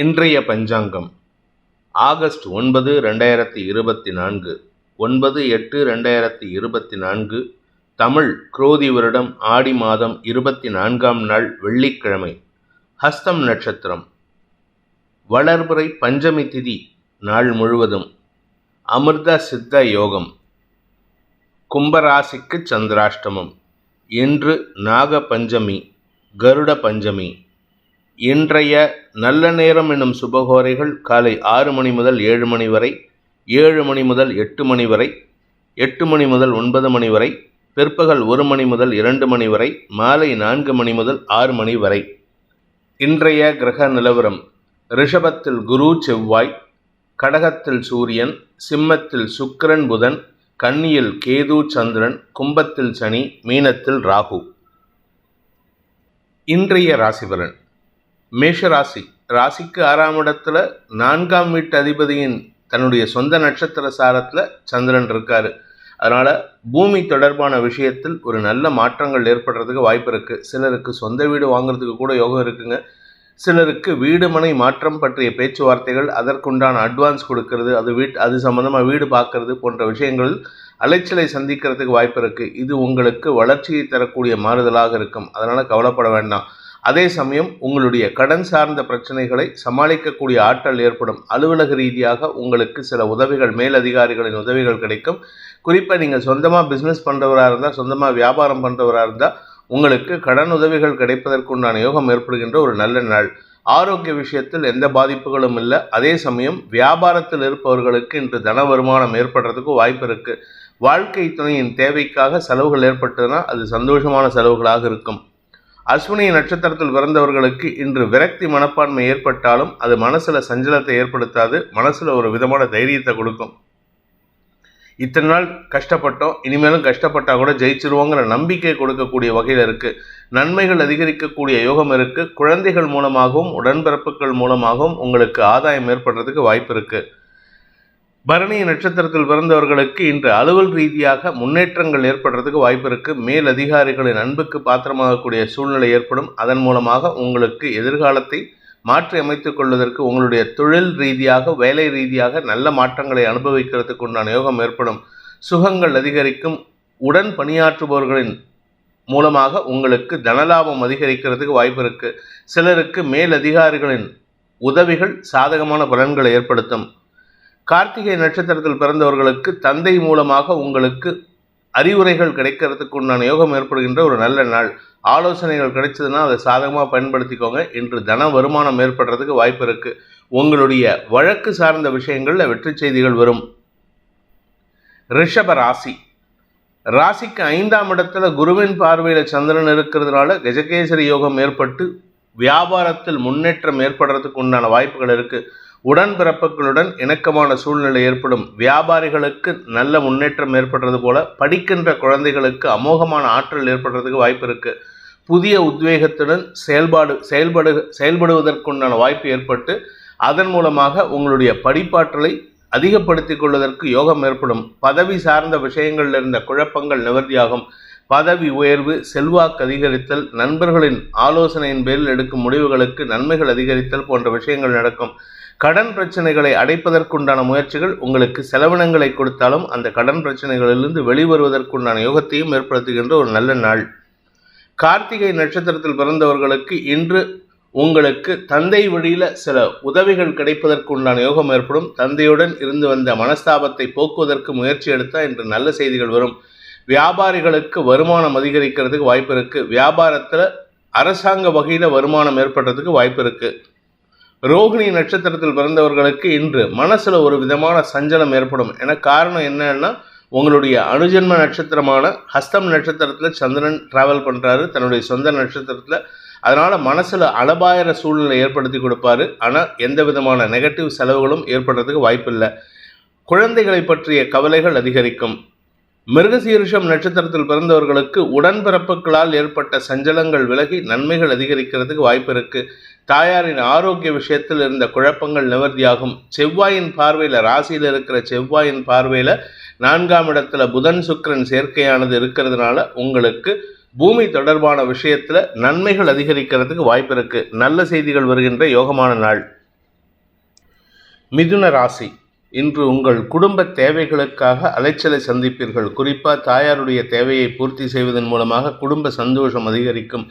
இன்றைய பஞ்சாங்கம். ஆகஸ்ட் ஒன்பது ரெண்டாயிரத்தி இருபத்தி நான்கு. ஒன்பது எட்டு ரெண்டாயிரத்தி இருபத்தி நான்கு. தமிழ் குரோதி வருடம் ஆடி மாதம் இருபத்தி நான்காம் நாள் வெள்ளிக்கிழமை. ஹஸ்தம் நட்சத்திரம். வளர்புரை பஞ்சமி திதி நாள் முழுவதும். அமிர்த சித்த யோகம். கும்பராசிக்கு சந்திராஷ்டமம். இன்று நாக பஞ்சமி கருட பஞ்சமி. இன்றைய நல்ல நேரம் என்னும் சுபகோரைகள் காலை ஆறு மணி முதல் ஏழு மணி வரை ஏழு மணி முதல் எட்டு மணி வரை எட்டு மணி முதல் ஒன்பது மணி வரை பிற்பகல் ஒரு மணி முதல் இரண்டு மணி வரை மாலை நான்கு மணி முதல் ஆறு மணி வரை. இன்றைய கிரக நிலவரம் ரிஷபத்தில் குரு செவ்வாய் கடகத்தில் சூரியன் சிம்மத்தில் சுக்கிரன் புதன் கன்னியில் கேது சந்திரன் கும்பத்தில் சனி மீனத்தில் ராகு. இன்றைய ராசிபலன் மேஷராசி ராசிக்கு ஆறாம் இடத்துல நான்காம் வீட்டு அதிபதியின் தன்னுடைய சொந்த நட்சத்திர சாரத்தில் சந்திரன் இருக்காரு. அதனால் பூமி தொடர்பான விஷயத்தில் ஒரு நல்ல மாற்றங்கள் ஏற்படுறதுக்கு வாய்ப்பு இருக்குது சிலருக்கு சொந்த வீடு வாங்குறதுக்கு கூட யோகம் இருக்குங்க. சிலருக்கு வீடு மனை மாற்றம் பற்றிய பேச்சுவார்த்தைகள் அதற்குண்டான அட்வான்ஸ் கொடுக்கறது அது வீட் அது சம்மந்தமாக வீடு பார்க்கறது போன்ற விஷயங்கள் அலைச்சலை சந்திக்கிறதுக்கு வாய்ப்பு இருக்குது இது உங்களுக்கு வளர்ச்சியை தரக்கூடிய மாறுதலாக இருக்கும். அதனால் கவலைப்பட வேண்டாம். அதே சமயம் உங்களுடைய கடன் சார்ந்த பிரச்சனைகளை சமாளிக்கக்கூடிய ஆற்றல் ஏற்படும் அலுவலக ரீதியாக உங்களுக்கு சில உதவிகள் மேலதிகாரிகளின் உதவிகள் கிடைக்கும். குறிப்பாக நீங்கள் சொந்தமாக பிஸ்னஸ் பண்ணுறவராக இருந்தால் சொந்தமாக வியாபாரம் பண்ணுறவராக இருந்தால் உங்களுக்கு கடன் உதவிகள் கிடைப்பதற்குண்டான யோகம் ஏற்படுகின்ற ஒரு நல்ல நாள். ஆரோக்கிய விஷயத்தில் எந்த பாதிப்புகளும் இல்லை. அதே சமயம் வியாபாரத்தில் இருப்பவர்களுக்கு இன்று தன வருமானம் ஏற்படுறதுக்கு வாய்ப்பு இருக்குது வாழ்க்கை துணையின் தேவைக்காக செலவுகள் ஏற்பட்டதுன்னா அது சந்தோஷமான செலவுகளாக இருக்கும். அஸ்வினி நட்சத்திரத்தில் பிறந்தவர்களுக்கு இன்று விரக்தி மனப்பான்மை ஏற்பட்டாலும் அது மனசில் சஞ்சலத்தை ஏற்படுத்தாது மனசில் ஒரு விதமான தைரியத்தை கொடுக்கும். இத்தனை நாள் கஷ்டப்பட்டோம் இனிமேலும் கஷ்டப்பட்டால் கூட ஜெயிச்சிருவோங்கிற நம்பிக்கை கொடுக்கக்கூடிய வகையில் இருக்குது நன்மைகள் அதிகரிக்கக்கூடிய யோகம் இருக்குது குழந்தைகள் மூலமாகவும் உடன்பிறப்புகள் மூலமாகவும் உங்களுக்கு ஆதாயம் ஏற்படுறதுக்கு வாய்ப்பு இருக்குது பரணி நட்சத்திரத்தில் பிறந்தவர்களுக்கு இன்று அலுவல் ரீதியாக முன்னேற்றங்கள் ஏற்படுறதுக்கு வாய்ப்பு இருக்குது மேல் அதிகாரிகளின் அன்புக்கு பாத்திரமாகக்கூடிய சூழ்நிலை ஏற்படும். அதன் மூலமாக உங்களுக்கு எதிர்காலத்தை மாற்றி அமைத்துக் கொள்வதற்கு உங்களுடைய தொழில் ரீதியாக வேலை ரீதியாக நல்ல மாற்றங்களை அனுபவிக்கிறதுக்கு உண்டான யோகம் ஏற்படும். சுகங்கள் அதிகரிக்கும். உடன் பணியாற்றுபவர்களின் மூலமாக உங்களுக்கு தனலாபம் அதிகரிக்கிறதுக்கு வாய்ப்பு இருக்குது சிலருக்கு மேல் அதிகாரிகளின் உதவிகள் சாதகமான பலன்களை ஏற்படுத்தும். கார்த்திகை நட்சத்திரத்தில் பிறந்தவர்களுக்கு தந்தை மூலமாக உங்களுக்கு அறிவுரைகள் கிடைக்கிறதுக்கு உண்டான யோகம் ஏற்படுகின்ற ஒரு நல்ல நாள். ஆலோசனைகள் கிடைச்சதுன்னா அதை சாதகமாக பயன்படுத்திக்கோங்க. இன்று தன வருமானம் ஏற்படுறதுக்கு வாய்ப்பு இருக்குது உங்களுடைய வழக்கு சார்ந்த விஷயங்களில் வெற்றி செய்திகள் வரும். ரிஷப ராசி. ராசிக்கு ஐந்தாம் இடத்துல குருவின் பார்வையில் சந்திரன் இருக்கிறதுனால கஜகேசரி யோகம் ஏற்பட்டு வியாபாரத்தில் முன்னேற்றம் ஏற்படுறதுக்கு உண்டான வாய்ப்புகள் இருக்குது உடன்பிறப்புகளுடன் இணக்கமான சூழ்நிலை ஏற்படும். வியாபாரிகளுக்கு நல்ல முன்னேற்றம் ஏற்படுறது போல படிக்கின்ற குழந்தைகளுக்கு அமோகமான ஆற்றல் ஏற்படுறதுக்கு வாய்ப்பு இருக்கு. புதிய உத்வேகத்துடன் செயல்பாடு செயல்படு செயல்படுவதற்குண்டான வாய்ப்பு ஏற்பட்டு அதன் மூலமாக உங்களுடைய படிப்பாற்றலை அதிகப்படுத்தி கொள்வதற்கு யோகம் ஏற்படும். பதவி சார்ந்த விஷயங்களில் இருந்த குழப்பங்கள் நிவர்த்தியாகும். பதவி உயர்வு செல்வாக்கு அதிகரித்தல் நண்பர்களின் ஆலோசனையின் பேரில் எடுக்கும் முடிவுகளுக்கு நன்மைகள் அதிகரித்தல் போன்ற விஷயங்கள் நடக்கும். கடன் பிரச்சனைகளை அடைப்பதற்குண்டான முயற்சிகள் உங்களுக்கு செலவினங்களை கொடுத்தாலும் அந்த கடன் பிரச்சனைகளிலிருந்து வெளிவருவதற்குண்டான யோகத்தையும் ஏற்படுத்துகின்ற ஒரு நல்ல நாள். கார்த்திகை நட்சத்திரத்தில் பிறந்தவர்களுக்கு இன்று உங்களுக்கு தந்தை வழியில் சில உதவிகள் கிடைப்பதற்கு உண்டான யோகம் ஏற்படும். தந்தையுடன் இருந்து வந்த மனஸ்தாபத்தை போக்குவதற்கு முயற்சி எடுத்தால் இன்று நல்ல செய்திகள் வரும். வியாபாரிகளுக்கு வருமானம் அதிகரிக்கிறதுக்கு வாய்ப்பு இருக்குது வியாபாரத்தில் அரசாங்க வகையில் வருமானம் ஏற்படுறதுக்கு வாய்ப்பு இருக்குது ரோகிணி நட்சத்திரத்தில் பிறந்தவர்களுக்கு இன்று மனசில் ஒரு விதமான சஞ்சலம் ஏற்படும். என காரணம் என்னன்னா உங்களுடைய அனுஜன்ம நட்சத்திரமான ஹஸ்தம் நட்சத்திரத்தில் சந்திரன் டிராவல் பண்ணுறாரு தன்னுடைய சொந்த நட்சத்திரத்தில். அதனால் மனசில் அளபாயிர சூழ்நிலை ஏற்படுத்தி கொடுப்பாரு. ஆனால் எந்த விதமான நெகட்டிவ் செலவுகளும் ஏற்படுறதுக்கு வாய்ப்பில்லை. குழந்தைகளை பற்றிய கவலைகள் அதிகரிக்கும். மிருகசீரிஷம் நட்சத்திரத்தில் பிறந்தவர்களுக்கு உடன்பிறப்புகளால் ஏற்பட்ட சஞ்சலங்கள் விலகி நன்மைகள் அதிகரிக்கிறதுக்கு வாய்ப்பு இருக்குது தாயாரின் ஆரோக்கிய விஷயத்தில் இருந்த குழப்பங்கள் நிவர்த்தியாகும். செவ்வாயின் பார்வையில் ராசியில் இருக்கிற செவ்வாயின் பார்வையில் நான்காம் இடத்துல புதன் சுக்கரன் சேர்க்கையானது இருக்கிறதுனால உங்களுக்கு பூமி தொடர்பான விஷயத்தில் நன்மைகள் அதிகரிக்கிறதுக்கு வாய்ப்பு இருக்குது நல்ல செய்திகள் வருகின்ற யோகமான நாள். மிதுன ராசி. இன்று உங்கள் குடும்ப தேவைகளுக்காக அலைச்சலை சந்திப்பீர்கள். குறிப்பாக தாயாருடைய தேவையை பூர்த்தி செய்வதன் மூலமாக குடும்ப சந்தோஷம் அதிகரிக்கும்.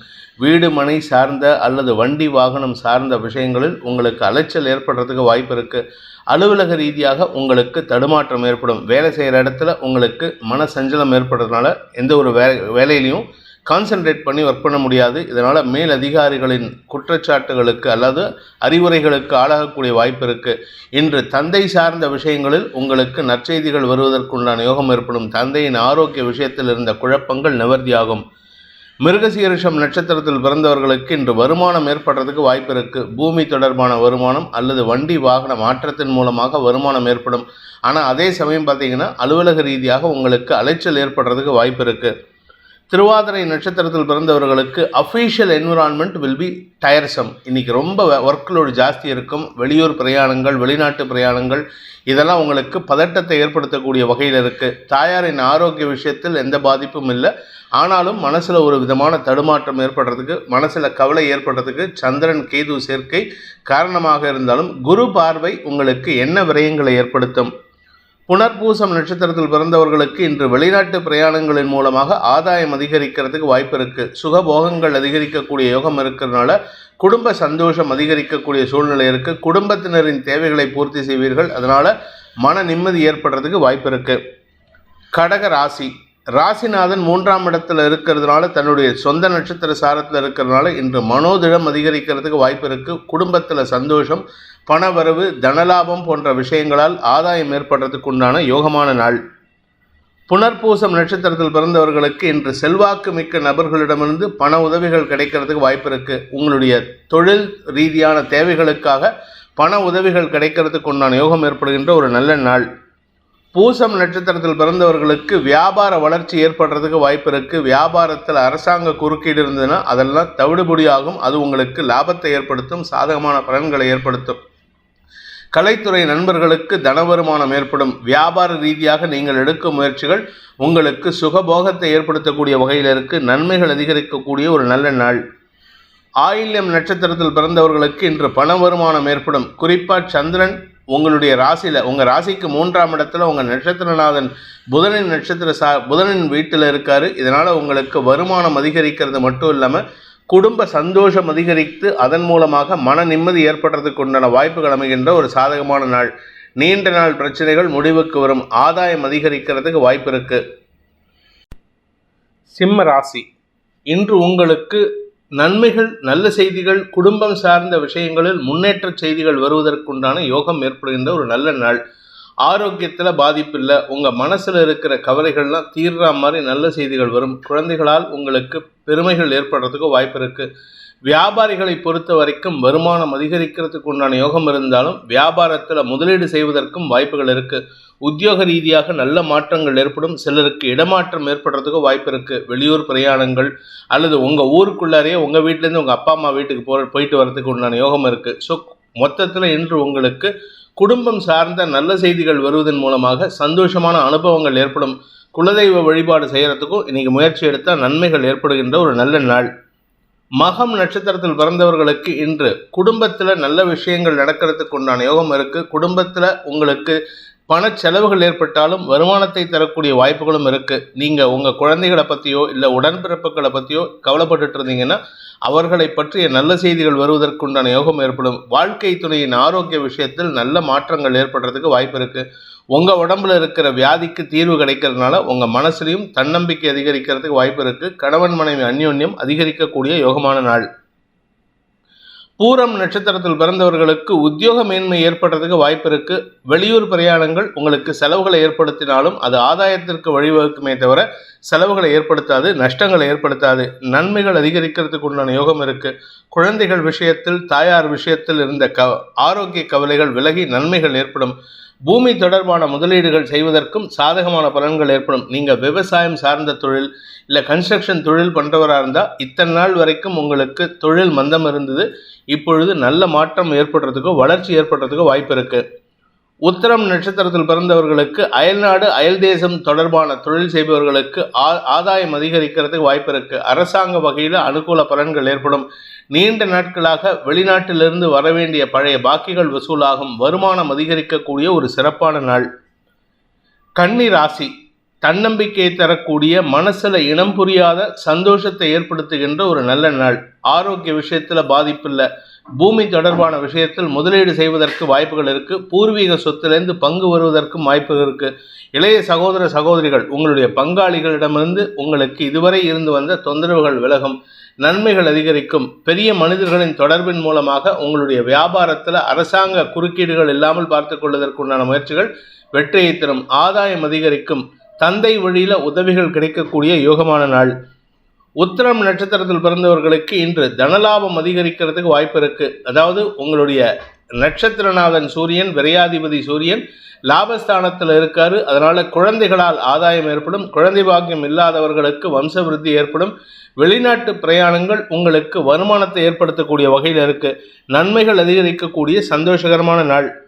வீடு மனை சார்ந்த அல்லது வண்டி வாகனம் சார்ந்த விஷயங்களில் உங்களுக்கு அலைச்சல் ஏற்படுறதுக்கு வாய்ப்பு இருக்குது அலுவலக ரீதியாக உங்களுக்கு தடுமாற்றம் ஏற்படும். வேலை செய்கிற இடத்துல உங்களுக்கு மன சஞ்சலம் ஏற்படுறதுனால எந்த ஒரு வே வேலையிலையும் கான்சென்ட்ரேட் பண்ணி ஒர்க் பண்ண முடியாது. இதனால் மேல் அதிகாரிகளின் குற்றச்சாட்டுகளுக்கு அல்லது அறிவுரைகளுக்கு ஆளாகக்கூடிய வாய்ப்பு இருக்குது இன்று தந்தை சார்ந்த விஷயங்களில் உங்களுக்கு நற்செய்திகள் வருவதற்குண்டான யோகம் ஏற்படும். தந்தையின் ஆரோக்கிய விஷயத்தில் இருந்த குழப்பங்கள் நிவர்த்தியாகும். மிருகசீரிஷம் நட்சத்திரத்தில் பிறந்தவர்களுக்கு இன்று வருமானம் ஏற்படுறதுக்கு வாய்ப்பு இருக்குது பூமி தொடர்பான வருமானம் அல்லது வண்டி வாகன மாற்றத்தின் மூலமாக வருமானம் ஏற்படும். ஆனால் அதே சமயம் பார்த்தீங்கன்னா அலுவலக ரீதியாக உங்களுக்கு அலைச்சல் ஏற்படுறதுக்கு வாய்ப்பு இருக்குது திருவாதிரை நட்சத்திரத்தில் பிறந்தவர்களுக்கு அஃபீஷியல் என்விரான்மெண்ட் வில் பி டயர்சம் இன்றைக்கி ரொம்ப ஒர்க் லோடு ஜாஸ்தி இருக்கும். வெளியூர் பிரயாணங்கள் வெளிநாட்டு பிரயாணங்கள் இதெல்லாம் உங்களுக்கு பதட்டத்தை ஏற்படுத்தக்கூடிய வகையில் இருக்குது தாயாரின் ஆரோக்கிய விஷயத்தில் எந்த பாதிப்பும் இல்லை. ஆனாலும் மனசில் ஒரு விதமான தடுமாற்றம் ஏற்படுறதுக்கு மனசில் கவலை ஏற்படுறதுக்கு சந்திரன் கேது சேர்க்கை காரணமாக இருந்தாலும் குரு பார்வை உங்களுக்கு என்ன விரயங்களை ஏற்படுத்தும்? புனர்பூசம் நட்சத்திரத்தில் பிறந்தவர்களுக்கு இன்று வெளிநாட்டு பிரயாணங்களின் மூலமாக ஆதாயம் அதிகரிக்கிறதுக்கு வாய்ப்பு இருக்குது சுகபோகங்கள் அதிகரிக்கக்கூடிய யோகம் இருக்கிறதுனால குடும்ப சந்தோஷம் அதிகரிக்கக்கூடிய சூழ்நிலை இருக்குது குடும்பத்தினரின் தேவைகளை பூர்த்தி செய்வீர்கள். அதனால் மன நிம்மதி ஏற்படுறதுக்கு வாய்ப்பு இருக்குது கடக ராசி. ராசிநாதன் மூன்றாம் இடத்துல இருக்கிறதுனால தன்னுடைய சொந்த நட்சத்திர சாரத்தில் இருக்கிறதுனால இன்று மனோதிடம் அதிகரிக்கிறதுக்கு வாய்ப்பு இருக்குது குடும்பத்தில் சந்தோஷம் பணவரவு தனலாபம் போன்ற விஷயங்களால் ஆதாயம் ஏற்படுறதுக்கு உண்டான யோகமான நாள். புனர்பூசம் நட்சத்திரத்தில் பிறந்தவர்களுக்கு இன்று செல்வாக்கு மிக்க நபர்களிடமிருந்து பண உதவிகள் கிடைக்கிறதுக்கு வாய்ப்பு இருக்குது உங்களுடைய தொழில் ரீதியான தேவைகளுக்காக பண உதவிகள் கிடைக்கிறதுக்கு உண்டான யோகம் ஏற்படுகின்ற ஒரு நல்ல நாள். பூசம் நட்சத்திரத்தில் பிறந்தவர்களுக்கு வியாபார வளர்ச்சி ஏற்படுறதுக்கு வாய்ப்பு இருக்குது வியாபாரத்தில் அரசாங்க குறுக்கீடு இருந்ததுன்னா அதெல்லாம் தவிடுபடியாகும். அது உங்களுக்கு லாபத்தை ஏற்படுத்தும் சாதகமான பலன்களை ஏற்படுத்தும். கலைத்துறை நண்பர்களுக்கு தன வருமானம் ஏற்படும். வியாபார ரீதியாக நீங்கள் எடுக்கும் முயற்சிகள் உங்களுக்கு சுகபோகத்தை ஏற்படுத்தக்கூடிய வகையில் இருக்கு. நன்மைகள் அதிகரிக்கக்கூடிய ஒரு நல்ல நாள். ஆயில்யம் நட்சத்திரத்தில் பிறந்தவர்களுக்கு இன்று பண வருமானம் ஏற்படும். குறிப்பாக சந்திரன் உங்களுடைய ராசியில் உங்கள் ராசிக்கு மூன்றாம் இடத்துல உங்கள் நட்சத்திரநாதன் புதனின் நட்சத்திர சா புதனின் வீட்டில் இருக்கார். இதனால் உங்களுக்கு வருமானம் அதிகரிக்கிறது மட்டும் இல்லாமல் குடும்ப சந்தோஷம் அதிகரித்து அதன் மூலமாக மன நிம்மதி ஏற்படுறதுக்கு உண்டான வாய்ப்புகள் அமைகின்ற ஒரு சாதகமான நாள். நீண்ட நாள் பிரச்சனைகள் முடிவுக்கு வரும். ஆதாயம் அதிகரிக்கிறதுக்கு வாய்ப்பு இருக்கு. சிம்ம ராசி. இன்று உங்களுக்கு நன்மைகள் நல்ல செய்திகள் குடும்பம் சார்ந்த விஷயங்களில் முன்னேற்ற செய்திகள் வருவதற்குண்டான யோகம் ஏற்படுகின்ற ஒரு நல்ல நாள். ஆரோக்கியத்தில் பாதிப்பு இல்லை உங்கள் மனசில் இருக்கிற கவலைகள்லாம் தீர்ற மாதிரி நல்ல செய்திகள் வரும். குழந்தைகளால் உங்களுக்கு பெருமைகள் ஏற்படுறதுக்கு வாய்ப்பு இருக்குது வியாபாரிகளை பொறுத்த வரைக்கும் வருமானம் அதிகரிக்கிறதுக்கு உண்டான யோகம் இருந்தாலும் வியாபாரத்தில் முதலீடு செய்வதற்கும் வாய்ப்புகள் இருக்குது உத்தியோக ரீதியாக நல்ல மாற்றங்கள் ஏற்படும். சிலருக்கு இடமாற்றம் ஏற்படுறதுக்கு வாய்ப்பு இருக்குது வெளியூர் பிரயாணங்கள் அல்லது உங்கள் ஊருக்குள்ளாரையே உங்கள் வீட்டிலேருந்து உங்கள் அப்பா அம்மா வீட்டுக்கு போ போயிட்டு வரதுக்கு உண்டான யோகம் இருக்குது ஸோ மொத்தத்தில் இன்று உங்களுக்கு குடும்பம் சார்ந்த நல்ல செய்திகள் வருவதன் மூலமாக சந்தோஷமான அனுபவங்கள் ஏற்படும். குலதெய்வ வழிபாடு செய்கிறதுக்கும் இன்றைக்கி முயற்சி எடுத்தால் நன்மைகள் ஏற்படுகின்ற ஒரு நல்ல நாள். மகம் நட்சத்திரத்தில் பிறந்தவர்களுக்கு இன்று குடும்பத்தில் நல்ல விஷயங்கள் நடக்கிறதுக்கு உண்டான யோகம் இருக்குது குடும்பத்தில் உங்களுக்கு பண செலவுகள் ஏற்பட்டாலும் வருமானத்தை தரக்கூடிய வாய்ப்புகளும் இருக்குது நீங்கள் உங்கள் குழந்தைகளை பற்றியோ இல்லை உடன்பிறப்புகளை பற்றியோ கவலைப்பட்டுட்டு இருந்தீங்கன்னா அவர்களை பற்றிய நல்ல செய்திகள் வருவதற்குண்டான யோகம் ஏற்படும். வாழ்க்கை துணையின் ஆரோக்கிய விஷயத்தில் நல்ல மாற்றங்கள் ஏற்படுறதுக்கு வாய்ப்பு இருக்குது உங்கள் உடம்புல இருக்கிற வியாதிக்கு தீர்வு கிடைக்கிறதுனால உங்கள் மனசுலையும் தன்னம்பிக்கை அதிகரிக்கிறதுக்கு வாய்ப்பு இருக்குது கணவன் மனைவி அந்யோன்யம் அதிகரிக்கக்கூடிய யோகமான நாள். பூரம் நட்சத்திரத்தில் பிறந்தவர்களுக்கு உத்தியோக மேன்மை ஏற்படுறதுக்கு வாய்ப்பு இருக்கு. வெளியூர் பிரயாணங்கள் உங்களுக்கு செலவுகளை ஏற்படுத்தினாலும் அது ஆதாயத்திற்கு வழிவகுக்குமே தவிர செலவுகளை ஏற்படுத்தாது நஷ்டங்களை ஏற்படுத்தாது நன்மைகள் அதிகரிக்கிறதுக்கு உண்டான யோகம் இருக்குது குழந்தைகள் விஷயத்தில் தாயார் விஷயத்தில் இருந்த க ஆரோக்கிய கவலைகள் விலகி நன்மைகள் ஏற்படும். பூமி தொடர்பான முதலீடுகள் செய்வதற்கும் சாதகமான பலன்கள் ஏற்படும். நீங்கள் விவசாயம் சார்ந்த தொழில் இல்லை கன்ஸ்ட்ரக்ஷன் தொழில் பண்ணுறவராக இருந்தால் இத்தனை நாள் வரைக்கும் உங்களுக்கு தொழில் மந்தம் இருந்தது. இப்பொழுது நல்ல மாற்றம் ஏற்படுறதுக்கோ வளர்ச்சி ஏற்படுறதுக்கோ வாய்ப்பு இருக்குது உத்தரம் நட்சத்திரத்தில் பிறந்தவர்களுக்கு அயல்நாடு அயல் தேசம் தொடர்பான தொழில் செய்பவர்களுக்கு ஆ- ஆதாயம் அதிகரிக்கிறதுக்கு வாய்ப்பு இருக்கு. அரசாங்க வகையில் அனுகூல பலன்கள் ஏற்படும். நீண்ட நாட்களாக வெளிநாட்டிலிருந்து வரவேண்டிய பழைய பாக்கிகள் வசூலாகும். வருமானம் அதிகரிக்கக்கூடிய ஒரு சிறப்பான நாள். கன்னி ராசி தன்னம்பிக்கையை தரக்கூடிய மனசில் இனம் புரியாத சந்தோஷத்தை ஏற்படுத்துகின்ற ஒரு நல்ல நாள். ஆரோக்கிய விஷயத்தில் பாதிப்பில்லை. பூமி தொடர்பான விஷயத்தில் முதலீடு செய்வதற்கு வாய்ப்புகள் இருக்குது பூர்வீக சொத்திலிருந்து பங்கு வருவதற்கும் வாய்ப்புகள் இருக்கு. இளைய சகோதர சகோதரிகள் உங்களுடைய பங்காளிகளிடமிருந்து உங்களுக்கு இதுவரை இருந்து வந்த தொந்தரவுகள் விலகும். நன்மைகள் அதிகரிக்கும். பெரிய மனிதர்களின் தொடர்பின் மூலமாக உங்களுடைய வியாபாரத்தில் அரசாங்க குறுக்கீடுகள் இல்லாமல் பார்த்துக் கொள்வதற்குண்டான முயற்சிகள் வெற்றியை தரும். ஆதாயம் அதிகரிக்கும். தந்தை வழியில் உதவிகள் கிடைக்கக்கூடிய யோகமான நாள். உத்திரம் நட்சத்திரத்தில் பிறந்தவர்களுக்கு இன்று தனலாபம் அதிகரிக்கிறதுக்கு வாய்ப்பு இருக்கு. அதாவது உங்களுடைய நட்சத்திரநாதன் சூரியன் விரையாதிபதி சூரியன் லாபஸ்தானத்தில் இருக்காரு. அதனால குழந்தைகளால் ஆதாயம் ஏற்படும். குழந்தை பாக்கியம் இல்லாதவர்களுக்கு வம்சவிருத்தி ஏற்படும். வெளிநாட்டு பிரயாணங்கள் உங்களுக்கு வருமானத்தை ஏற்படுத்தக்கூடிய வகையில் இருக்கு. நன்மைகள் அதிகரிக்கக்கூடிய சந்தோஷகரமான நாள்.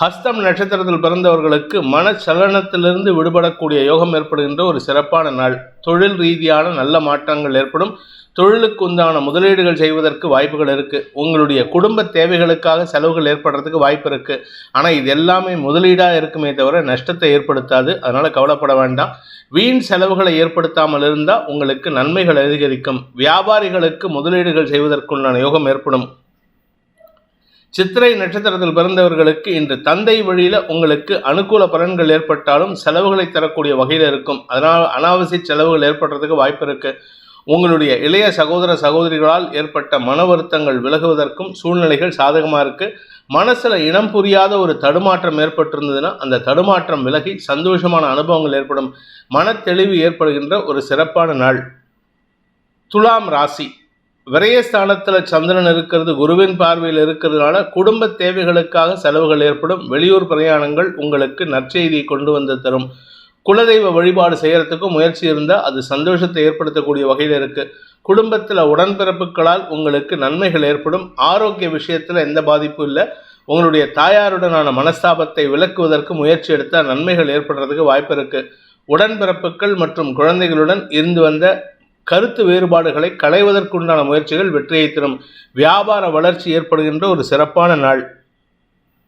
ஹஸ்தம் நட்சத்திரத்தில் பிறந்தவர்களுக்கு மனச்சலனத்திலிருந்து விடுபடக்கூடிய யோகம் ஏற்படுகின்ற ஒரு சிறப்பான நாள். தொழில் ரீதியான நல்ல மாற்றங்கள் ஏற்படும். தொழிலுக்கு உண்டான முதலீடுகள் செய்வதற்கு வாய்ப்புகள் இருக்குது உங்களுடைய குடும்ப தேவைகளுக்காக செலவுகள் ஏற்படுறதுக்கு வாய்ப்பு இருக்குது ஆனால் இது எல்லாமே முதலீடாக இருக்குமே தவிர நஷ்டத்தை ஏற்படுத்தாது. அதனால் கவலைப்பட வேண்டாம். வீண் செலவுகளை ஏற்படுத்தாமல் இருந்தால் உங்களுக்கு நன்மைகள் அதிகரிக்கும். வியாபாரிகளுக்கு முதலீடுகள் செய்வதற்குண்டான யோகம் ஏற்படும். சித்திரை நட்சத்திரத்தில் பிறந்தவர்களுக்கு இன்று தந்தை வழியில் உங்களுக்கு அனுகூல பலன்கள் ஏற்பட்டாலும் செலவுகளை தரக்கூடிய வகையில் இருக்கும். அதனால் அனாவசிய செலவுகள் ஏற்படுறதுக்கு வாய்ப்பு இருக்கு. உங்களுடைய இளைய சகோதர சகோதரிகளால் ஏற்பட்ட மன வருத்தங்கள் விலகுவதற்கும் சூழ்நிலைகள் சாதகமாக இருக்கு. மனசில் இனம் புரியாத ஒரு தடுமாற்றம் ஏற்பட்டிருந்ததுன்னா அந்த தடுமாற்றம் விலகி சந்தோஷமான அனுபவங்கள் ஏற்படும். மனத்தெளிவு ஏற்படுகின்ற ஒரு சிறப்பான நாள். துலாம் ராசி. விரயஸ்தானத்தில் சந்திரன் இருக்கிறது குருவின் பார்வையில் இருக்கிறதுனால குடும்ப தேவைகளுக்காக செலவுகள் ஏற்படும். வெளியூர் பிரயாணங்கள் உங்களுக்கு நற்செய்தியை கொண்டு வந்து தரும். குலதெய்வ வழிபாடு செய்யறதுக்கும் முயற்சி இருந்தால் அது சந்தோஷத்தை ஏற்படுத்தக்கூடிய வகையில் இருக்கு. குடும்பத்தில் உடன்பிறப்புகளால் உங்களுக்கு நன்மைகள் ஏற்படும். ஆரோக்கிய விஷயத்தில் எந்த பாதிப்பும் இல்லை. உங்களுடைய தாயாருடனான மனஸ்தாபத்தை விளக்குவதற்கு முயற்சி எடுத்தால் நன்மைகள் ஏற்படுறதுக்கு வாய்ப்பு இருக்கு. உடன்பிறப்புகள் மற்றும் குழந்தைகளுடன் இருந்து வந்த கருத்து வேறுபாடுகளை களைவதற்குண்டான முயற்சிகள் வெற்றியை தரும். வியாபார வளர்ச்சி ஏற்படுகின்ற ஒரு சிறப்பான நாள்.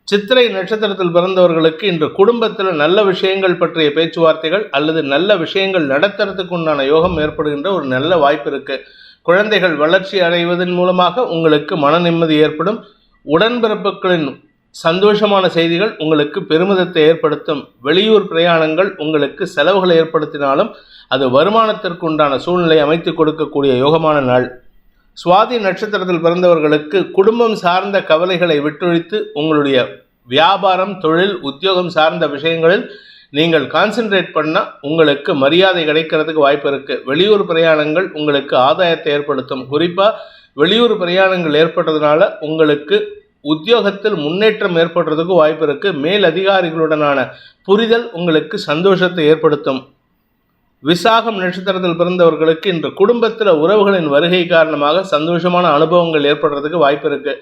சித்திரை நட்சத்திரத்தில் பிறந்தவர்களுக்கு இன்று குடும்பத்தில் நல்ல விஷயங்கள் பற்றிய பேச்சுவார்த்தைகள் அல்லது நல்ல விஷயங்கள் நடத்துறதுக்கு உண்டான யோகம் ஏற்படுகின்ற ஒரு நல்ல வாய்ப்பு இருக்கு. குழந்தைகள் வளர்ச்சி அடைவதன் மூலமாக உங்களுக்கு மன நிம்மதி ஏற்படும். உடன்பிறப்புகளின் சந்தோஷமான செய்திகள் உங்களுக்கு பெருமிதத்தை ஏற்படுத்தும். வெளியூர் பிரயாணங்கள் உங்களுக்கு செலவுகளை ஏற்படுத்தினாலும் அது வருமானத்திற்கு உண்டான சூழ்நிலை அமைத்து கொடுக்கக்கூடிய யோகமான நாள். சுவாதி நட்சத்திரத்தில் பிறந்தவர்களுக்கு குடும்பம் சார்ந்த கவலைகளை விட்டொழித்து உங்களுடைய வியாபாரம் தொழில் உத்தியோகம் சார்ந்த விஷயங்களில் நீங்கள் கான்சென்ட்ரேட் பண்ணால் உங்களுக்கு மரியாதை கிடைக்கிறதுக்கு வாய்ப்பு இருக்குது வெளியூர் பிரயாணங்கள் உங்களுக்கு ஆதாயத்தை ஏற்படுத்தும். குறிப்பாக வெளியூர் பிரயாணங்கள் ஏற்பட்டதுனால உங்களுக்கு உத்தியோகத்தில் முன்னேற்றம் ஏற்படுறதுக்கு வாய்ப்பு இருக்குது மேல் அதிகாரிகளுடனான புரிதல் உங்களுக்கு சந்தோஷத்தை ஏற்படுத்தும். விசாகம் நட்சத்திரத்தில் பிறந்தவர்களுக்கு இன்று குடும்பத்தில் உறவுகளின் வருகை காரணமாக சந்தோஷமான அனுபவங்கள் ஏற்படுறதுக்கு வாய்ப்பு இருக்கு.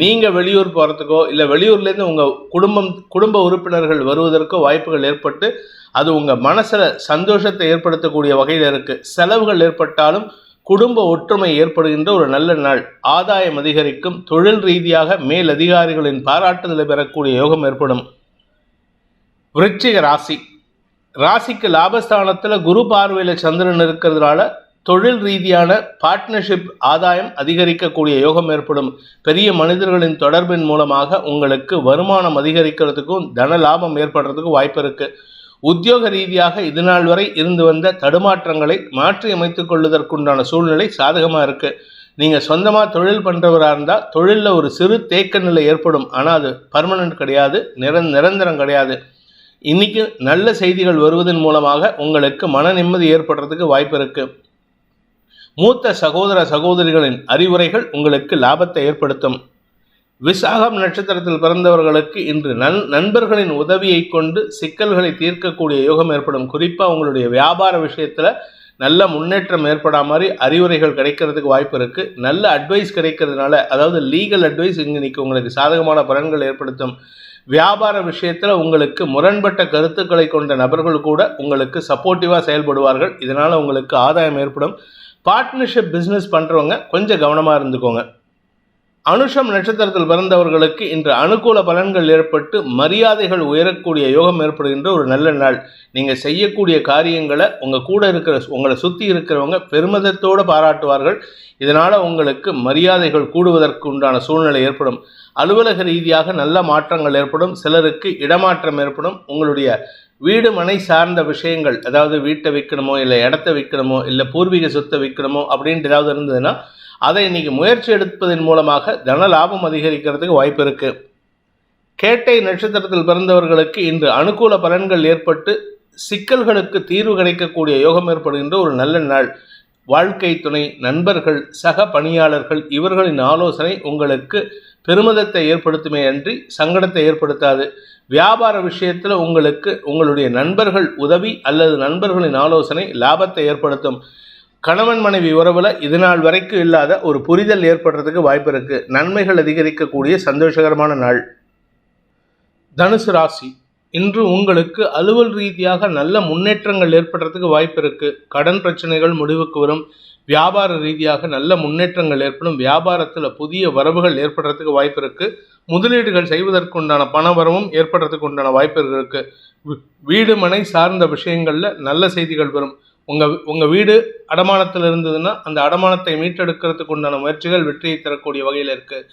நீங்க வெளியூர் போறதுக்கோ இல்லை வெளியூர்லேருந்து உங்க குடும்பம் குடும்ப உறுப்பினர்கள் வருவதற்கோ வாய்ப்புகள் ஏற்பட்டு அது உங்க மனசுல சந்தோஷத்தை ஏற்படுத்தக்கூடிய வகையில் இருக்கு. செலவுகள் ஏற்பட்டாலும் குடும்ப ஒற்றுமை ஏற்படுகின்ற ஒரு நல்ல நாள். ஆதாயம் அதிகரிக்கும். தொழில் ரீதியாக மேல் அதிகாரிகளின் பாராட்டுதலை பெறக்கூடிய யோகம் ஏற்படும். விருச்சிக ராசி. ராசிக்கு லாபஸ்தானத்தில் குரு பார்வையில் சந்திரன் இருக்கிறதுனால தொழில் ரீதியான பார்ட்னர்ஷிப் ஆதாயம் அதிகரிக்கக்கூடிய யோகம் ஏற்படும். பெரிய மனிதர்களின் தொடர்பின் மூலமாக உங்களுக்கு வருமானம் அதிகரிக்கிறதுக்கும் தன லாபம் ஏற்படுறதுக்கும் வாய்ப்பு இருக்குது உத்தியோக ரீதியாக இதுநாள் வரை இருந்து வந்த தடுமாற்றங்களை மாற்றி அமைத்துக் கொள்வதற்குண்டான சூழ்நிலை சாதகமாக இருக்கு. நீங்கள் சொந்தமாக தொழில் பண்ணுறவராக இருந்தால் தொழிலில் ஒரு சிறு தேக்க நிலை ஏற்படும். ஆனால் அது பர்மனன்ட் கிடையாது நிரந் நிரந்தரம் கிடையாது. இன்னைக்கு நல்ல செய்திகள் வருவதன் மூலமாக உங்களுக்கு மன நிம்மதி ஏற்படுறதுக்கு வாய்ப்பு இருக்கு. மூத்த சகோதர சகோதரிகளின் அறிவுரைகள் உங்களுக்கு லாபத்தை ஏற்படுத்தும். விசாகம் நட்சத்திரத்தில் பிறந்தவர்களுக்கு இன்று நன் நண்பர்களின் உதவியை கொண்டு சிக்கல்களை தீர்க்கக்கூடிய யோகம் ஏற்படும். குறிப்பாக உங்களுடைய வியாபார விஷயத்தில் நல்ல முன்னேற்றம் ஏற்படா மாதிரி அறிவுரைகள் கிடைக்கிறதுக்கு வாய்ப்பு இருக்குது நல்ல அட்வைஸ் கிடைக்கிறதுனால அதாவது லீகல் அட்வைஸ் இங்கே இன்னைக்கு உங்களுக்கு சாதகமான பலன்கள் ஏற்படுத்தும். வியாபார விஷயத்தில் உங்களுக்கு முரண்பட்ட கருத்துக்களை கொண்ட நபர்கள் கூட உங்களுக்கு சப்போர்ட்டிவாக செயல்படுவார்கள். இதனால் உங்களுக்கு ஆதாயம் ஏற்படும். பார்ட்னர்ஷிப் பிஸ்னஸ் பண்ணுறவங்க கொஞ்சம் கவனமாக இருந்துக்கோங்க. அனுஷம் நட்சத்திரத்தில் பிறந்தவர்களுக்கு இன்று அனுகூல பலன்கள் ஏற்பட்டு மரியாதைகள் உயரக்கூடிய யோகம் ஏற்படுகின்ற ஒரு நல்ல நாள். நீங்கள் செய்யக்கூடிய காரியங்களை உங்கள் கூட இருக்கிற உங்களை சுற்றி இருக்கிறவங்க பெருமிதத்தோடு பாராட்டுவார்கள். இதனால் உங்களுக்கு மரியாதைகள் கூடுவதற்கு உண்டான சூழ்நிலை ஏற்படும். அலுவலக ரீதியாக நல்ல மாற்றங்கள் ஏற்படும். சிலருக்கு இடமாற்றம் ஏற்படும். உங்களுடைய வீடு மனை சார்ந்த விஷயங்கள் அதாவது வீட்டை விற்கணுமோ இல்லை இடத்த விற்கணுமோ இல்லை பூர்வீக சொத்தை விற்கணுமோ அப்படின்ட்டு ஏதாவது இருந்ததுன்னா அதை இன்னைக்கு முயற்சி எடுப்பதன் மூலமாக தன லாபம் அதிகரிக்கிறதுக்கு வாய்ப்பு இருக்கு. கேட்டை நட்சத்திரத்தில் பிறந்தவர்களுக்கு இன்று அனுகூல பலன்கள் ஏற்பட்டு சிக்கல்களுக்கு தீர்வு கிடைக்கக்கூடிய யோகம் ஏற்படுகின்ற ஒரு நல்ல நாள். வாழ்க்கை துணை நண்பர்கள் சக பணியாளர்கள் இவர்களின் ஆலோசனை உங்களுக்கு பெருமிதத்தை ஏற்படுத்துமே அன்றி சங்கடத்தை ஏற்படுத்தாது. வியாபார விஷயத்தில் உங்களுக்கு உங்களுடைய நண்பர்கள் உதவி அல்லது நண்பர்களின் ஆலோசனை லாபத்தை ஏற்படுத்தும். கணவன் மனைவி உறவில் இது நாள் வரைக்கும் இல்லாத ஒரு புரிதல் ஏற்படுறதுக்கு வாய்ப்பு இருக்கு. நன்மைகள் அதிகரிக்கக்கூடிய சந்தோஷகரமான நாள். தனுசு ராசி இன்று உங்களுக்கு அலுவல் ரீதியாக நல்ல முன்னேற்றங்கள் ஏற்படுறதுக்கு வாய்ப்பு இருக்கு. கடன் பிரச்சனைகள் முடிவுக்கு வரும். வியாபார ரீதியாக நல்ல முன்னேற்றங்கள் ஏற்படும். வியாபாரத்தில் புதிய வரவுகள் ஏற்படுறதுக்கு வாய்ப்பு இருக்கு. முதலீடுகள் செய்வதற்குண்டான பண வரவும் ஏற்படுறதுக்கு உண்டான வாய்ப்புகள் இருக்கு. வீ- வீடு மனை சார்ந்த விஷயங்களில் நல்ல செய்திகள் வரும். உங்கள் உங்கள் வீடு அடமானத்தில் இருந்ததுன்னா அந்த அடமானத்தை மீட்டெடுக்கிறதுக்கு உண்டான முயற்சிகள் வெற்றியை தரக்கூடிய வகையில் இருக்குது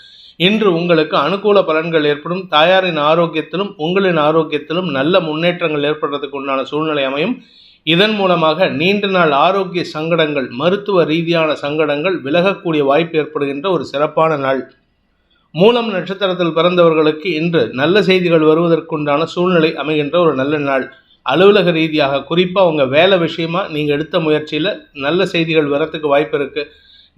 இன்று உங்களுக்கு அனுகூல பலன்கள் ஏற்படும். தாயாரின் ஆரோக்கியத்திலும் உங்களின் ஆரோக்கியத்திலும் நல்ல முன்னேற்றங்கள் ஏற்படுறதுக்கு உண்டான சூழ்நிலை அமையும். இதன் மூலமாக நீண்ட நாள் ஆரோக்கிய சங்கடங்கள் மருத்துவ ரீதியான சங்கடங்கள் விலகக்கூடிய வாய்ப்பு ஏற்படுகின்ற ஒரு சிறப்பான நாள். மூலம் நட்சத்திரத்தில் பிறந்தவர்களுக்கு இன்று நல்ல செய்திகள் வருவதற்குண்டான சூழ்நிலை அமைகின்ற ஒரு நல்ல நாள். அலுவலக ரீதியாக குறிப்பாக உங்கள் வேலை விஷயமாக நீங்கள் எடுத்த முயற்சியில் நல்ல செய்திகள் வரத்துக்கு வாய்ப்பு இருக்குது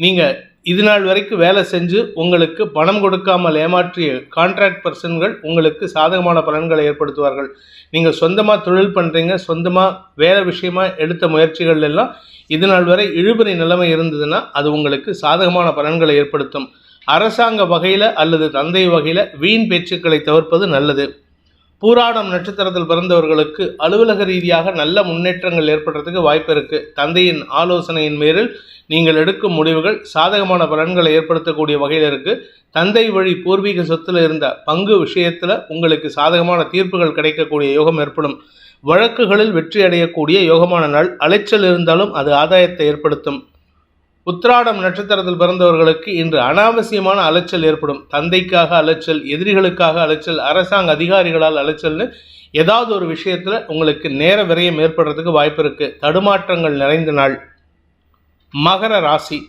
நீங்கள் இது நாள் வரைக்கும் வேலை செஞ்சு உங்களுக்கு பணம் கொடுக்காமல் ஏமாற்றிய கான்ட்ராக்ட் பர்சன்கள் உங்களுக்கு சாதகமான பலன்களை ஏற்படுத்துவார்கள். நீங்கள் சொந்தமாக தொழில் பண்ணுறீங்க சொந்தமாக வேலை விஷயமாக எடுத்த முயற்சிகள் எல்லாம் இது நாள் வரை இழுபறி நிலைமை இருந்ததுன்னா அது உங்களுக்கு சாதகமான பலன்களை ஏற்படுத்தும். அரசாங்க வகையில் அல்லது தந்தை வகையில் வீண் பேச்சுக்களை தவிர்ப்பது நல்லது. பூராடம் நட்சத்திரத்தில் பிறந்தவர்களுக்கு அலுவலக ரீதியாக நல்ல முன்னேற்றங்கள் ஏற்படுறதுக்கு வாய்ப்பு இருக்கு. தந்தையின் ஆலோசனையின் மேலில் நீங்கள் எடுக்கும் முடிவுகள் சாதகமான பலன்களை ஏற்படுத்தக்கூடிய வகையில் இருக்கு. தந்தை வழி பூர்வீக சொத்தில் இருந்த பங்கு விஷயத்தில் உங்களுக்கு சாதகமான தீர்ப்புகள் கிடைக்கக்கூடிய யோகம் ஏற்படும். வழக்குகளில் வெற்றி அடையக்கூடிய யோகமான நாள் அலைச்சல் இருந்தாலும் அது ஆதாயத்தை ஏற்படுத்தும். உத்திராடம் நட்சத்திரத்தில் பிறந்தவர்களுக்கு இன்று அனாவசியமான அலைச்சல் ஏற்படும். தந்தைக்காக அலைச்சல் எதிரிகளுக்காக அலைச்சல் அரசாங்க அதிகாரிகளால் அலைச்சல்னு ஏதாவது ஒரு விஷயத்தில் உங்களுக்கு நேர விரயம் ஏற்படுறதுக்கு வாய்ப்பு இருக்கு. தடுமாற்றங்கள் நிறைந்த நாள். மகர ராசி.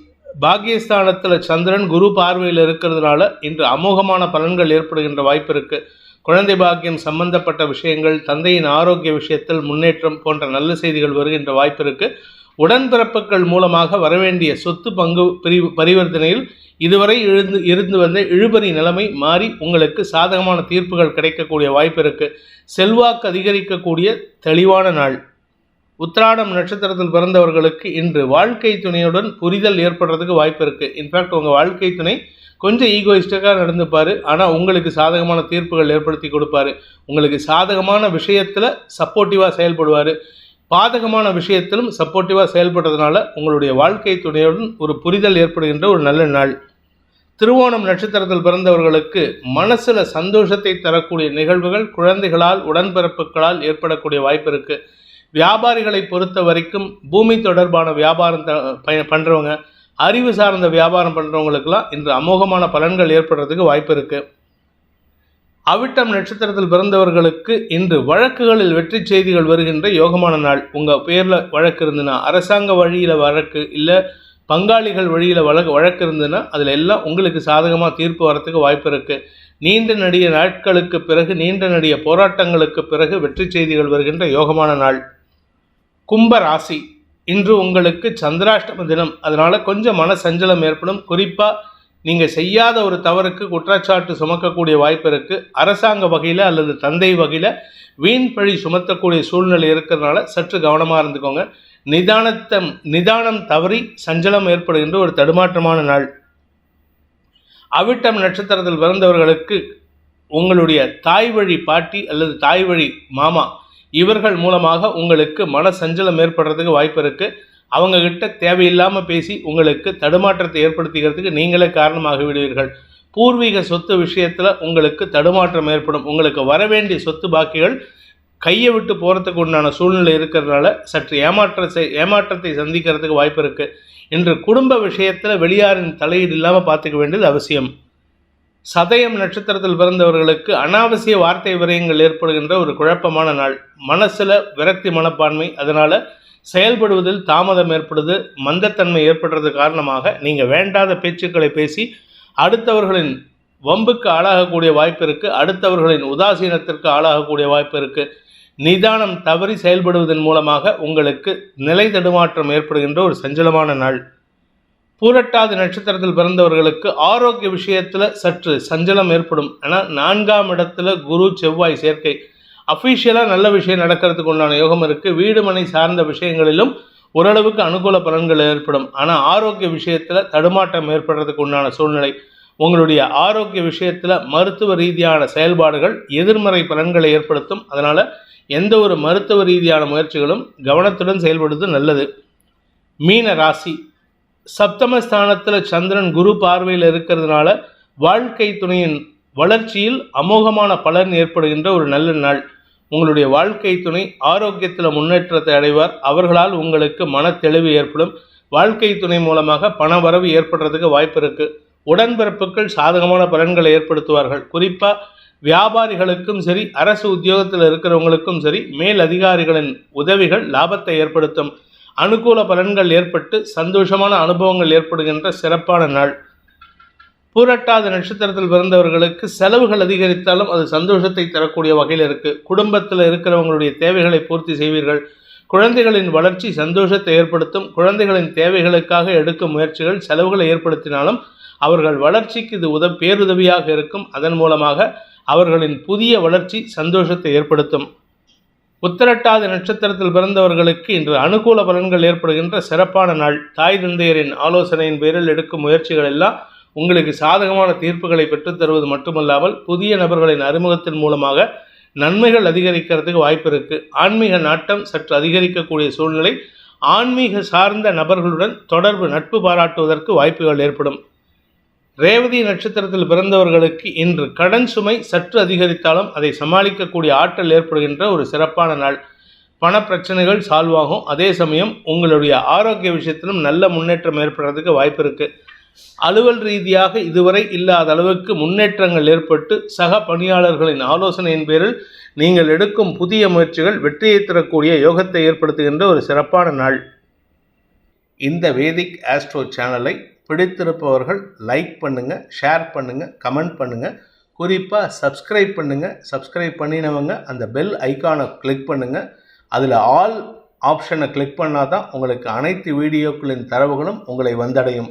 பாகியஸ்தானத்தில் சந்திரன் குரு பார்வையில் இருக்கிறதுனால இன்று அமோகமான பலன்கள் ஏற்படுகின்ற வாய்ப்பு இருக்கு. குழந்தை பாக்கியம் சம்பந்தப்பட்ட விஷயங்கள் தந்தையின் ஆரோக்கிய விஷயத்தில் முன்னேற்றம் போன்ற நல்ல செய்திகள் வருகின்ற வாய்ப்பு இருக்குது உடன்பிறப்புகள் மூலமாக வரவேண்டிய சொத்து பங்கு பிரிவு பரிவர்த்தனையில் இதுவரை இருந்து இருந்து வந்த இழுபறி நிலைமை மாறி உங்களுக்கு சாதகமான தீர்ப்புகள் கிடைக்கக்கூடிய வாய்ப்பு இருக்கு. செல்வாக்கு அதிகரிக்கக்கூடிய தெளிவான நாள். உத்ராடம் நட்சத்திரத்தில் பிறந்தவர்களுக்கு இன்று வாழ்க்கை துணையுடன் புரிதல் ஏற்படுறதுக்கு வாய்ப்பு இருக்கு. இன்ஃபேக்ட் உங்கள் வாழ்க்கை துணை கொஞ்சம் ஈகோயிஸ்டிக்காக நடந்துப்பார். ஆனால் உங்களுக்கு சாதகமான தீர்ப்புகள் ஏற்படுத்தி கொடுப்பாரு. உங்களுக்கு சாதகமான விஷயத்தில் சப்போர்ட்டிவாக செயல்படுவார். பாதகமான விஷயத்திலும் சப்போர்ட்டிவாக செயல்படுறதுனால உங்களுடைய வாழ்க்கை துணையுடன் ஒரு புரிதல் ஏற்படுகின்ற ஒரு நல்ல நாள். திருவோணம் நட்சத்திரத்தில் பிறந்தவர்களுக்கு மனசில் சந்தோஷத்தை தரக்கூடிய நிகழ்வுகள் குழந்தைகளால் உடன்பிறப்புகளால் ஏற்படக்கூடிய வாய்ப்பு இருக்கு. வியாபாரிகளை பொறுத்த வரைக்கும் பூமி தொடர்பான வியாபாரம் த- பண்ணுறவங்க பண்றவங்க அறிவு சார்ந்த வியாபாரம் பண்ணுறவங்களுக்கெல்லாம் இன்று அமோகமான பலன்கள் ஏற்படுறதுக்கு வாய்ப்பு இருக்குது அவிட்டம் நட்சத்திரத்தில் பிறந்தவர்களுக்கு இன்று வழக்குகளில் வெற்றி செய்திகள் வருகின்ற யோகமான நாள். உங்கள் பேரில் வழக்கு இருந்துன்னா அரசாங்க வழியில் வழக்கு இல்லை பங்காளிகள் வழியில் வழக்கு வழக்கு இருந்ததுன்னா அதில் எல்லாம் உங்களுக்கு சாதகமாக தீர்ப்பு வரத்துக்கு வாய்ப்பு இருக்குது நீண்ட நடிக நாட்களுக்கு பிறகு நீண்ட நடிக போராட்டங்களுக்கு பிறகு வெற்றி செய்திகள் வருகின்ற யோகமான நாள். கும்ப ராசி. இன்று உங்களுக்கு சந்திராஷ்டம தினம். அதனால் கொஞ்சம் மன சஞ்சலம் ஏற்படும். குறிப்பாக நீங்கள் செய்யாத ஒரு தவறுக்கு குற்றச்சாட்டு சுமக்கக்கூடிய வாய்ப்பு இருக்குது அரசாங்க வகையில் அல்லது தந்தை வகையில் வீண் பழி சுமத்தக்கூடிய சூழ்நிலை இருக்கிறதுனால சற்று கவனமாக இருந்துக்கோங்க. நிதானத்தம் நிதானம் தவறி சஞ்சலம் ஏற்படுகின்ற ஒரு தடுமாற்றமான நாள். அவிட்டம் நட்சத்திரத்தில் பிறந்தவர்களுக்கு உங்களுடைய தாய் வழி பாட்டி அல்லது தாய் வழி மாமா இவர்கள் மூலமாக உங்களுக்கு மன சஞ்சலம் ஏற்படுறதுக்கு வாய்ப்பு இருக்குது அவங்கக்கிட்ட தேவையில்லாமல் பேசி உங்களுக்கு தடுமாற்றத்தை ஏற்படுத்திக்கிறதுக்கு நீங்களே காரணமாக விடுவீர்கள் பூர்வீக சொத்து விஷயத்தில் உங்களுக்கு தடுமாற்றம் ஏற்படும். உங்களுக்கு வரவேண்டிய சொத்து பாக்கிகள் கையை விட்டு போகிறதுக்கு உண்டான சூழ்நிலை இருக்கிறதுனால சற்று ஏமாற்றத்தை ஏமாற்றத்தை சந்திக்கிறதுக்கு வாய்ப்பு இருக்குது இன்று குடும்ப விஷயத்தில் வெளியாரின் தலையீடு இல்லாமல் பார்த்துக்க வேண்டியது அவசியம். சதயம் நட்சத்திரத்தில் பிறந்தவர்களுக்கு அனாவசிய வார்த்தை விரயங்கள் ஏற்படுகின்ற ஒரு குழப்பமான நாள். மனசில் விரக்தி மனப்பான்மை அதனால் செயல்படுவதில் தாமதம் ஏற்படுது மந்தத்தன்மை ஏற்படுறது காரணமாக நீங்கள் வேண்டாத பேச்சுக்களை பேசி அடுத்தவர்களின் வம்புக்கு ஆளாகக்கூடிய வாய்ப்பு இருக்குது அடுத்தவர்களின் உதாசீனத்திற்கு ஆளாகக்கூடிய வாய்ப்பு இருக்குது நிதானம் தவறி செயல்படுவதன் மூலமாக உங்களுக்கு நிலை தடுமாற்றம் ஏற்படுகின்ற ஒரு சஞ்சலமான நாள். பூரட்டாதி நட்சத்திரத்தில் பிறந்தவர்களுக்கு ஆரோக்கிய விஷயத்தில் சற்று சஞ்சலம் ஏற்படும். ஆனால் நான்காம் இடத்துல குரு செவ்வாய் சேர்க்கை. அஃபீஷியலாக நல்ல விஷயம் நடக்கிறதுக்கு உண்டான யோகம் இருக்குது வீடு மனை சார்ந்த விஷயங்களிலும் ஓரளவுக்கு அனுகூல பலன்கள் ஏற்படும். ஆனால் ஆரோக்கிய விஷயத்தில் தடுமாட்டம் ஏற்படுறதுக்கு உண்டான சூழ்நிலை. உங்களுடைய ஆரோக்கிய விஷயத்தில் மருத்துவ ரீதியான செயல்பாடுகள் எதிர்மறை பலன்களை ஏற்படுத்தும். அதனால் எந்த ஒரு மருத்துவ ரீதியான முயற்சிகளும் கவனத்துடன் செயல்படுவது நல்லது. மீன ராசி. சப்தமஸ்தானத்தில் சந்திரன் குரு பார்வையில் இருக்கிறதுனால வாழ்க்கை துணையின் வளர்ச்சியில் அமோகமான பலன் ஏற்படுகின்ற ஒரு நல்ல நாள். உங்களுடைய வாழ்க்கை துணை ஆரோக்கியத்தில் முன்னேற்றத்தை அடைவார். அவர்களால் உங்களுக்கு மன தெளிவு ஏற்படும். வாழ்க்கை துணை மூலமாக பண வரவு ஏற்படுறதுக்கு வாய்ப்பு இருக்குது உடன்பிறப்புகள் சாதகமான பலன்களை ஏற்படுத்துவார்கள். குறிப்பாக வியாபாரிகளுக்கும் சரி அரசு உத்தியோகத்தில் இருக்கிறவங்களுக்கும் சரி மேல் அதிகாரிகளின் உதவிகள் லாபத்தை ஏற்படுத்தும். அனுகூல பலன்கள் ஏற்பட்டு சந்தோஷமான அனுபவங்கள் ஏற்படுகின்ற சிறப்பான நாள். பூரட்டாத நட்சத்திரத்தில் பிறந்தவர்களுக்கு செலவுகள் அதிகரித்தாலும் அது சந்தோஷத்தை தரக்கூடிய வகையில் இருக்குது குடும்பத்தில் இருக்கிறவங்களுடைய தேவைகளை பூர்த்தி செய்வீர்கள். குழந்தைகளின் வளர்ச்சி சந்தோஷத்தை ஏற்படுத்தும். குழந்தைகளின் தேவைகளுக்காக எடுக்கும் முயற்சிகள் செலவுகளை ஏற்படுத்தினாலும் அவர்கள் வளர்ச்சிக்கு இது உத பேருதவியாக இருக்கும். அதன் மூலமாக அவர்களின் புதிய வளர்ச்சி சந்தோஷத்தை ஏற்படுத்தும். உத்திரட்டாத நட்சத்திரத்தில் பிறந்தவர்களுக்கு இன்று அனுகூல பலன்கள் ஏற்படுகின்ற சிறப்பான நாள். தாய் தந்தையரின் ஆலோசனையின் பேரில் எடுக்கும் முயற்சிகள் எல்லாம் உங்களுக்கு சாதகமான தீர்ப்புகளை பெற்றுத்தருவது மட்டுமல்லாமல் புதிய நபர்களின் அறிமுகத்தின் மூலமாக நன்மைகள் அதிகரிக்கிறதுக்கு வாய்ப்பு இருக்குது ஆன்மீக நாட்டம் சற்று அதிகரிக்கக்கூடிய சூழ்நிலை ஆன்மீக சார்ந்த நபர்களுடன் தொடர்பு நட்பு பாராட்டுவதற்கு வாய்ப்புகள் ஏற்படும். ரேவதி நட்சத்திரத்தில் பிறந்தவர்களுக்கு இன்று கடன் சுமை சற்று அதிகரித்தாலும் அதை சமாளிக்கக்கூடிய ஆற்றல் ஏற்படுகின்ற ஒரு சிறப்பான நாள். பண பிரச்சனைகள் சால்வ் ஆகும். அதே சமயம் உங்களுடைய ஆரோக்கிய விஷயத்திலும் நல்ல முன்னேற்றம் ஏற்படுறதுக்கு வாய்ப்பு இருக்குது அலுவல் ரீதியாக இதுவரை இல்லாத அளவுக்கு முன்னேற்றங்கள் ஏற்பட்டு சக பணியாளர்களின் ஆலோசனையின் பேரில் நீங்கள் எடுக்கும் புதிய முயற்சிகள் வெற்றியை தரக்கூடிய யோகத்தை ஏற்படுத்துகின்ற ஒரு சிறப்பான நாள். இந்த வேதிக் ஆஸ்ட்ரோ சேனலை பிடித்திருப்பவர்கள் லைக் பண்ணுங்கள் ஷேர் பண்ணுங்கள் கமெண்ட் பண்ணுங்கள் குறிப்பாக சப்ஸ்கிரைப் பண்ணுங்கள் சப்ஸ்கிரைப் பண்ணினவங்க அந்த பெல் ஐக்கானை கிளிக் பண்ணுங்கள் அதில் ஆல் ஆப்ஷனை கிளிக் பண்ணால் தான் உங்களுக்கு அனைத்து வீடியோக்களின் தரவுகளும் உங்களை வந்தடையும்.